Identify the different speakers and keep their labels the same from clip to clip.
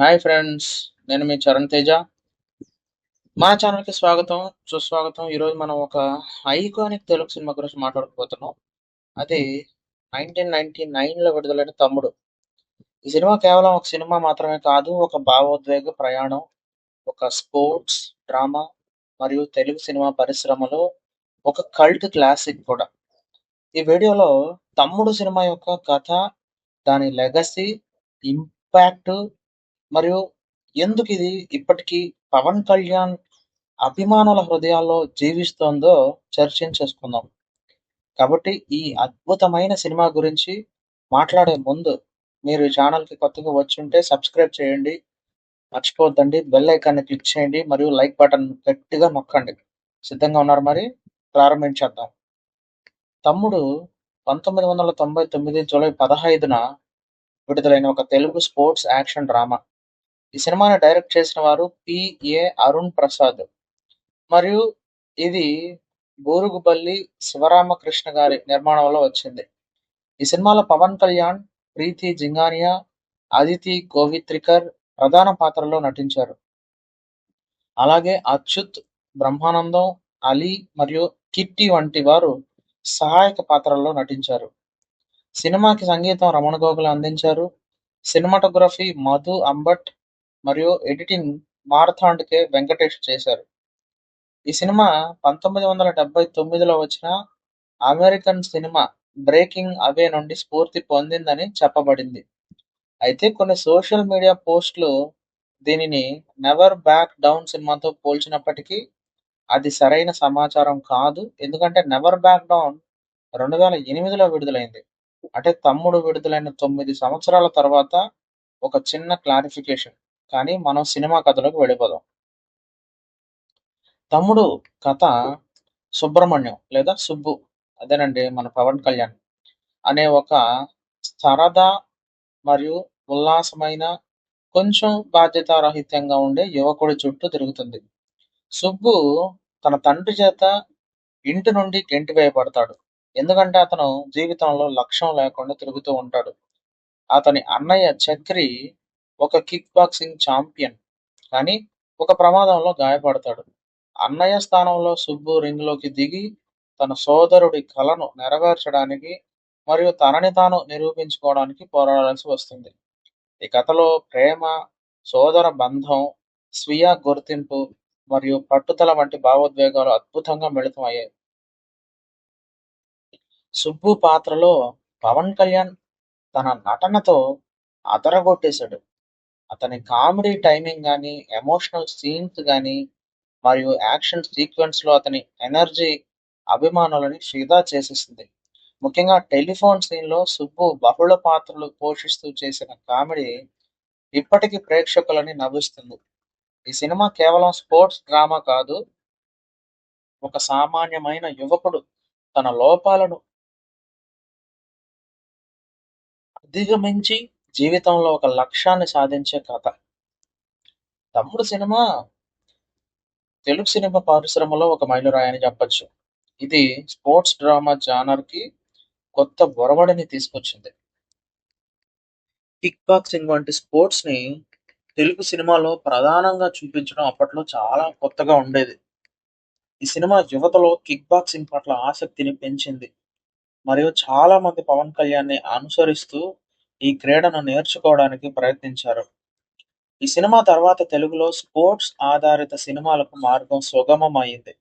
Speaker 1: Hi friends నేను మీ చరణ్ తేజ. మా ఛానల్కి స్వాగతం సుస్వాగతం. ఈరోజు మనం ఒక ఐకానిక్ తెలుగు సినిమా గురించి మాట్లాడుకోబోతున్నాం. అది నైన్టీన్ నైన్టీ నైన్లో విడుదలైన తమ్ముడు. ఈ సినిమా కేవలం ఒక సినిమా మాత్రమే కాదు ఒక భావోద్వేగ ప్రయాణం ఒక స్పోర్ట్స్ డ్రామా మరియు తెలుగు సినిమా పరిశ్రమలో ఒక కల్ట్ క్లాసిక్ కూడా. ఈ వీడియోలో తమ్ముడు సినిమా యొక్క కథ దాని లెగసీ ఇంపాక్ట్ మరియు ఎందుకు ఇది ఇప్పటికీ పవన్ కళ్యాణ్ అభిమానుల హృదయాల్లో జీవిస్తోందో చర్చించేసుకుందాం కాబట్టి ఈ అద్భుతమైన సినిమా గురించి మాట్లాడే ముందు మీరు ఈ ఛానల్కి కొత్తగా వచ్చి ఉంటే సబ్స్క్రైబ్ చేయండి. మర్చిపోవద్దండి. బెల్ ఐకాన్ని క్లిక్ చేయండి మరియు లైక్ బటన్ గట్టిగా నొక్కండి. సిద్ధంగా ఉన్నారు మరి? ప్రారంభించేద్దాం. తమ్ముడు పంతొమ్మిది వందల తొంభై తొమ్మిది జూలై పదహైదున విడుదలైన ఒక తెలుగు స్పోర్ట్స్ యాక్షన్ డ్రామా ఈ సినిమాని డైరెక్ట్ చేసిన వారు పిఏ అరుణ్ ప్రసాద్. మరియు ఇది బూరుగుపల్లి శివరామకృష్ణ గారి నిర్మాణంలో వచ్చింది. ఈ సినిమాలో పవన్ కళ్యాణ్ ప్రీతి జింగానియా అదితి గోవిత్రికర్ ప్రధాన పాత్రలో నటించారు. అలాగే అచ్యుత్ బ్రహ్మానందం అలీ మరియు కిట్టి వంటి వారు సహాయక పాత్రల్లో నటించారు. సినిమాకి సంగీతం రమణ గోగులు అందించారు. సినిమాటోగ్రఫీ మధు అంబట్ మరియు ఎడిటింగ్ మారథాండ్ కే వెంకటేష్ చేశారు. ఈ సినిమా పంతొమ్మిది వందల డెబ్బై తొమ్మిదిలో వచ్చిన అమెరికన్ సినిమా బ్రేకింగ్ అవే నుండి స్ఫూర్తి పొందిందని చెప్పబడింది. అయితే కొన్ని సోషల్ మీడియా పోస్టులు దీనిని నెవర్ బ్యాక్ డౌన్ సినిమాతో పోల్చినప్పటికీ అది సరైన సమాచారం కాదు. ఎందుకంటే నెవర్ బ్యాక్ డౌన్ రెండు వేల ఎనిమిదిలో విడుదలైంది. అంటే తమ్ముడు విడుదలైన తొమ్మిది సంవత్సరాల తర్వాత ఒక చిన్న క్లారిఫికేషన్. కానీ మనం సినిమా కథలోకి వెళ్ళిపోదాం. తమ్ముడు కథ సుబ్రహ్మణ్యం లేదా సుబ్బు అదేనండి మన పవన్ కళ్యాణ్ అనే ఒక సరదా మరియు ఉల్లాసమైన కొంచెం బాధ్యతారహిత్యంగా ఉండే యువకుడి చుట్టూ తిరుగుతుంది. సుబ్బు తన తండ్రి చేత ఇంటి నుండి గెంటి వేయబడతాడు. ఎందుకంటే అతను జీవితంలో లక్ష్యం లేకుండా తిరుగుతూ ఉంటాడు. అతని అన్నయ్య చక్రి ఒక కిక్ బాక్సింగ్ ఛాంపియన్ కానీ ఒక ప్రమాదంలో గాయపడతాడు. అన్నయ్య స్థానంలో సుబ్బు రింగ్లోకి దిగి తన సోదరుడి కలను నెరవేర్చడానికి మరియు తనని తాను నిరూపించుకోవడానికి పోరాడాల్సి వస్తుంది. ఈ కథలో ప్రేమ సోదర బంధం స్వీయ గుర్తింపు మరియు పట్టుదల వంటి భావోద్వేగాలు అద్భుతంగా మిళితమయ్యాయి సుబ్బు పాత్రలో పవన్ కళ్యాణ్ తన నటనతో అదరగొట్టేశాడు. అతని కామెడీ టైమింగ్ కానీ ఎమోషనల్ సీన్స్ కానీ మరియు యాక్షన్ సీక్వెన్స్లో అతని ఎనర్జీ అభిమానులని ఫిదా చేసేస్తుంది ముఖ్యంగా టెలిఫోన్ సీన్లో సుబ్బు బహుళ పాత్రలు పోషిస్తూ చేసిన కామెడీ ఇప్పటికీ ప్రేక్షకులని నవ్విస్తుంది. ఈ సినిమా కేవలం స్పోర్ట్స్ డ్రామా కాదు ఒక సామాన్యమైన యువకుడు తన లోపాలను అధిగమించి జీవితంలో ఒక లక్ష్యాన్ని సాధించే కథ. తమ్ముడు సినిమా తెలుగు సినిమా పరిశ్రమలో ఒక మైలురాయని చెప్పచ్చు. ఇది స్పోర్ట్స్ డ్రామా జానర్కి కొత్త బొరవడిని తీసుకొచ్చింది. కిక్ బాక్సింగ్ వంటి స్పోర్ట్స్ని తెలుగు సినిమాలో ప్రధానంగా చూపించడం అప్పట్లో చాలా కొత్తగా ఉండేది. ఈ సినిమా యువతలో కిక్ బాక్సింగ్ పట్ల ఆసక్తిని పెంచింది. మరియు చాలా మంది పవన్ కళ్యాణ్ని అనుసరిస్తూ ఈ క్రీడను నేర్చుకోవడానికి ప్రయత్నించారు. ఈ సినిమా తర్వాత తెలుగులో స్పోర్ట్స్ ఆధారిత సినిమాలకు మార్గం సుగమమైంది.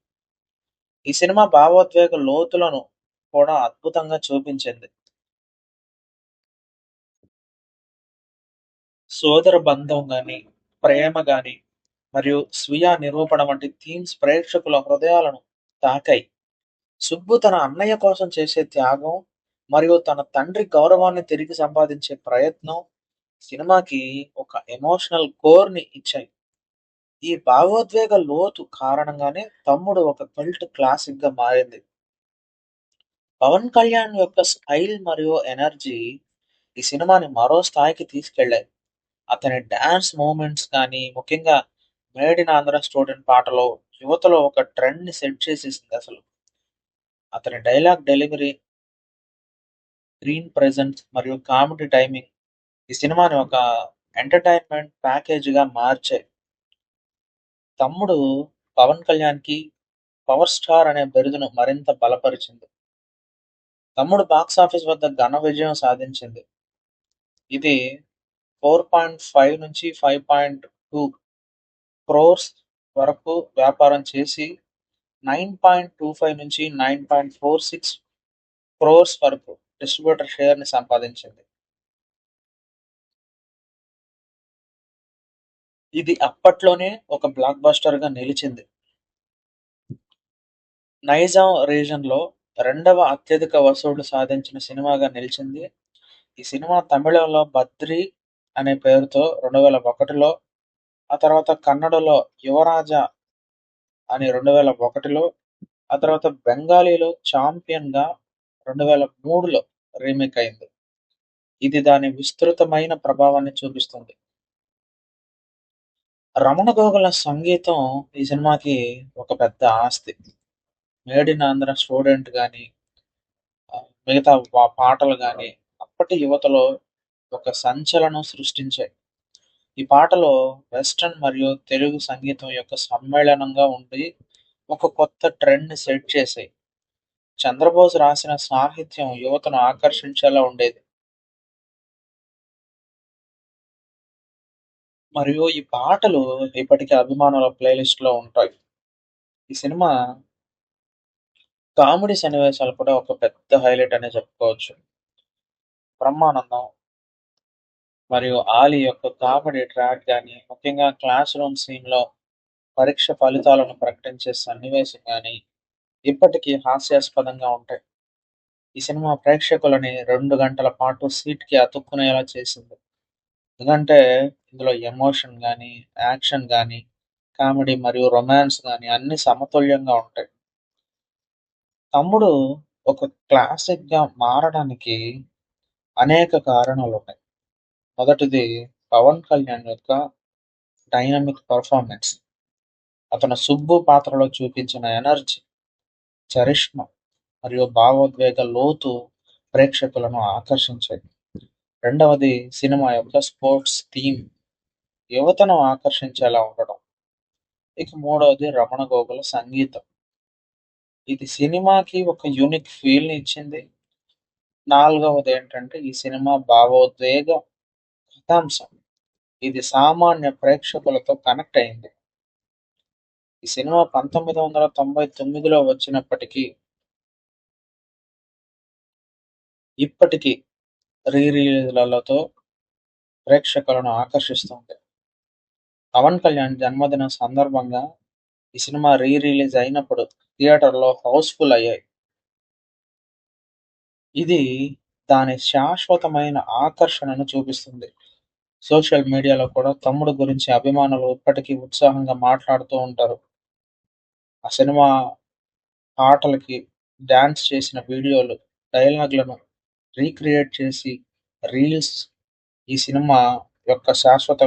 Speaker 1: ఈ సినిమా భావోద్వేగ లోతులను కూడా అద్భుతంగా చూపించింది. సోదర బంధం గాని ప్రేమ గాని మరియు స్వీయ నిరూపణ వంటి థీమ్స్ ప్రేక్షకుల హృదయాలను తాకాయి. సుబ్బు తన అన్నయ్య కోసం చేసే త్యాగం మరియు తన తండ్రి గౌరవాన్ని తిరిగి సంపాదించే ప్రయత్నం సినిమాకి ఒక ఎమోషనల్ కోర్ని ఇచ్చాయి. ఈ భావోద్వేగ లోతు కారణంగానే తమ్ముడు ఒక కల్ట్ క్లాసిక్గా మారింది. పవన్ కళ్యాణ్ యొక్క స్టైల్ మరియు ఎనర్జీ ఈ సినిమాని మరో స్థాయికి తీసుకెళ్ళాయి అతని డాన్స్ మూమెంట్స్ కానీ ముఖ్యంగా మేడ్ ఇన్ ఆంధ్ర స్టూడెంట్ పాటలో యువతలో ఒక ట్రెండ్ని సెట్ చేసేసింది అసలు. అతని డైలాగ్ డెలివరీ స్క్రీన్ ప్రెజెన్స్ మరియు కామెడీ టైమింగ్ ఈ సినిమాని ఒక ఎంటర్టైన్మెంట్ ప్యాకేజ్గా మార్చాయి. తమ్ముడు పవన్ కళ్యాణ్కి పవర్ స్టార్ అనే బిరుదును మరింత బలపరిచింది. తమ్ముడు బాక్స్ ఆఫీస్ వద్ద ఘన విజయం సాధించింది. ఇది ఫోర్ పాయింట్ ఫైవ్ నుంచి ఫైవ్ పాయింట్ టూ క్రోర్స్ వరకు వ్యాపారం చేసి నైన్ పాయింట్ టూ ఫైవ్ నుంచి nine point four six crores వరకు డిస్ట్రిబ్యూటర్ షేర్ని సంపాదించింది. ఇది అప్పట్లోనే ఒక బ్లాక్ బస్టర్గా నిలిచింది. నైజాం రీజన్లో రెండవ అత్యధిక వసూళ్ళు సాధించిన సినిమాగా నిలిచింది. ఈ సినిమా తమిళంలో బద్రి అనే పేరుతో రెండు వేల ఒకటిలో ఆ తర్వాత కన్నడలో యువరాజ అని రెండు వేల ఒకటిలో ఆ తర్వాత బెంగాలీలో ఛాంపియన్గా రెండు వేల మూడులో రీమేక్ అయింది ఇది దాని విస్తృతమైన ప్రభావాన్ని చూపిస్తుంది. రమణ గోగుల సంగీతం ఈ సినిమాకి ఒక పెద్ద ఆస్తి. మేడ్ ఇన్ ఆంధ్ర స్టూడెంట్ కానీ మిగతా పాటలు కానీ అప్పటి యువతలో ఒక సంచలనం సృష్టించాయి. ఈ పాటలో వెస్టర్న్ మరియు తెలుగు సంగీతం యొక్క సమ్మేళనంగా ఉండి ఒక కొత్త ట్రెండ్ని సెట్ చేసాయి చంద్రబోస్ రాసిన సాహిత్యం యువతను ఆకర్షించేలా ఉండేది. మరియు ఈ పాటలు ఇప్పటికీ అభిమానుల ప్లేలిస్ట్లో ఉంటాయి. ఈ సినిమా కామెడీ సన్నివేశాలు కూడా ఒక పెద్ద హైలైట్ అనే చెప్పుకోవచ్చు. బ్రహ్మానందం మరియు ఆలీ యొక్క కామెడీ ట్రాక్ కానీ ముఖ్యంగా క్లాస్ రూమ్ సీన్లో పరీక్ష ఫలితాలను ప్రకటించే సన్నివేశం కానీ ఇప్పటికీ హాస్యాస్పదంగా ఉంటాయి. ఈ సినిమా ప్రేక్షకులని రెండు గంటల పాటు సీట్కి అతుక్కునేలా చేసింది. ఎందుకంటే ఇందులో ఎమోషన్ కానీ యాక్షన్ కానీ కామెడీ మరియు రొమాన్స్ కానీ అన్ని సమతుల్యంగా ఉంటాయి. తమ్ముడు ఒక క్లాసిక్గా మారడానికి అనేక కారణాలు ఉన్నాయి మొదటిది పవన్ కళ్యాణ్ యొక్క డైనమిక్ పర్ఫార్మెన్స్. అతను సుబ్బు పాత్రలో చూపించిన ఎనర్జీ. చరిష్మా మరియు భావోద్వేగ లోతు ప్రేక్షకులను ఆకర్షించాయి రెండవది సినిమా యొక్క స్పోర్ట్స్ థీమ్ యువతను ఆకర్షించేలా ఉండడం ఇక మూడవది రమణ గోగుల సంగీతం. ఇది సినిమాకి ఒక యూనిక్ ఫీల్ని ఇచ్చింది. నాలుగవది ఏంటంటే ఈ సినిమా భావోద్వేగ కథాంశం. ఇది సామాన్య ప్రేక్షకులతో కనెక్ట్ అయింది. ఈ సినిమా పంతొమ్మిది వందల తొంభై తొమ్మిదిలో వచ్చినప్పటికీ ఇప్పటికీ రీ రిలీజ్లతో ప్రేక్షకులను ఆకర్షిస్తుంది. పవన్ కళ్యాణ్ జన్మదిన సందర్భంగా ఈ సినిమా రీ రిలీజ్ అయినప్పుడు థియేటర్లో హౌస్ఫుల్ అయ్యాయి. ఇది దాని శాశ్వతమైన ఆకర్షణను చూపిస్తుంది. సోషల్ మీడియాలో కూడా తమ్ముడు గురించి అభిమానులు ఇప్పటికీ ఉత్సాహంగా మాట్లాడుతూ ఉంటారు. ఆ సినిమా పాటలకి డాన్స్ చేసిన వీడియోలు డైలాగ్లను రీక్రియేట్ చేసి రీల్స్ ఈ సినిమా యొక్క శాశ్వత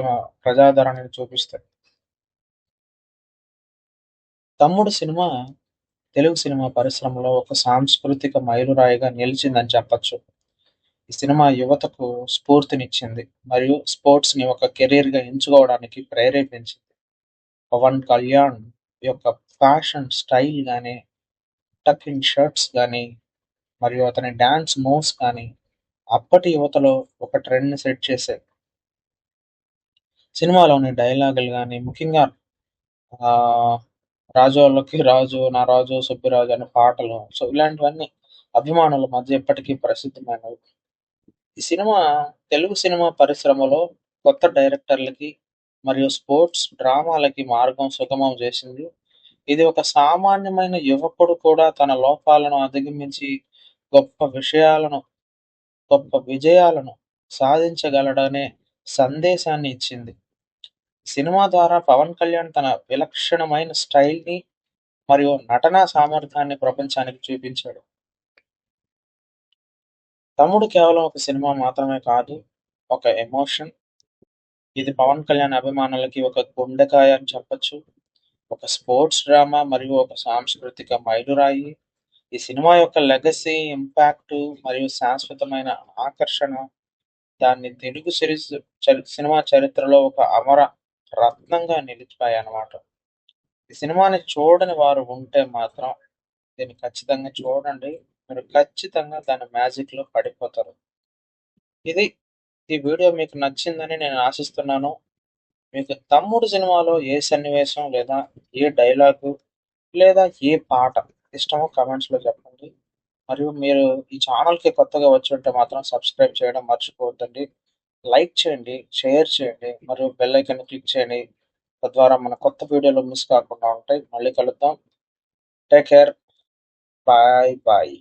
Speaker 1: ప్రజాదరణను చూపిస్తాయి. తమ్ముడు సినిమా తెలుగు సినిమా పరిశ్రమలో ఒక సాంస్కృతిక మైలురాయిగా నిలిచిందని చెప్పొచ్చు. ఈ సినిమా యువతకు స్ఫూర్తినిచ్చింది మరియు స్పోర్ట్స్ని ఒక కెరీర్గా ఎంచుకోవడానికి ప్రేరేపించింది. పవన్ కళ్యాణ్ యొక్క ఫ్యాషన్ స్టైల్ కానీ టకింగ్ షర్ట్స్ కానీ మరియు అతని డాన్స్ మూవ్స్ కానీ అప్పటి యువతలో ఒక ట్రెండ్ని సెట్ చేశాయి. సినిమాలోని డైలాగులు కానీ ముఖ్యంగా ఆ రాజోళ్ళకి రాజు నా రాజు సుబ్బిరాజు అనే పాటలు సో ఇలాంటివన్నీ అభిమానుల మధ్య ఎప్పటికీ ప్రసిద్ధమైనవి. ఈ సినిమా తెలుగు సినిమా పరిశ్రమలో కొత్త డైరెక్టర్లకి మరియు స్పోర్ట్స్ డ్రామాలకి మార్గం సుగమం చేసింది. ఇది ఒక సామాన్యమైన యువకుడు కూడా తన లోపాలను అధిగమించి గొప్ప విషయాలను గొప్ప విజయాలను సాధించగలడనే సందేశాన్ని ఇచ్చింది. సినిమా ద్వారా పవన్ కళ్యాణ్ తన విలక్షణమైన స్టైల్ని మరియు నటనా సామర్థ్యాన్ని ప్రపంచానికి చూపించాడు. తమ్ముడు కేవలం ఒక సినిమా మాత్రమే కాదు ఒక ఎమోషన్ ఇది పవన్ కళ్యాణ్ అభిమానులకి ఒక గుండెకాయ అని చెప్పొచ్చు ఒక స్పోర్ట్స్ డ్రామా మరియు ఒక సాంస్కృతిక మైలురాయి ఈ సినిమా యొక్క లెగసీ ఇంపాక్ట్ మరియు శాశ్వతమైన ఆకర్షణ దాన్ని తెలుగు సిరీస్ చరి సినిమా చరిత్రలో ఒక అమర రత్నంగా నిలిచిపోయాయన్నమాట. ఈ సినిమాని చూడని వారు ఉంటే మాత్రం దీన్ని ఖచ్చితంగా చూడండి. మీరు ఖచ్చితంగా దాని మ్యాజిక్‌లో పడిపోతారు. ఇది ఈ వీడియో మీకు నచ్చిందని నేను ఆశిస్తున్నాను. మీకు 'తమ్ముడు' సినిమాలో ఏ సన్నివేశం లేదా ఏ డైలాగు లేదా ఏ పాట ఇష్టమో కమెంట్స్లో చెప్పండి. మరియు మీరు ఈ ఛానల్‌కి కొత్తగా వచ్చుంటే మాత్రం సబ్స్క్రైబ్ చేయడం మర్చిపోవద్దండి. లైక్ చేయండి, షేర్ చేయండి మరియు బెల్ ఐకన్ క్లిక్ చేయండి. తద్వారా మన కొత్త వీడియోలు మిస్ కాకుండా ఉంటాయి. మళ్ళీ కలుద్దాం. Take care. Bye bye.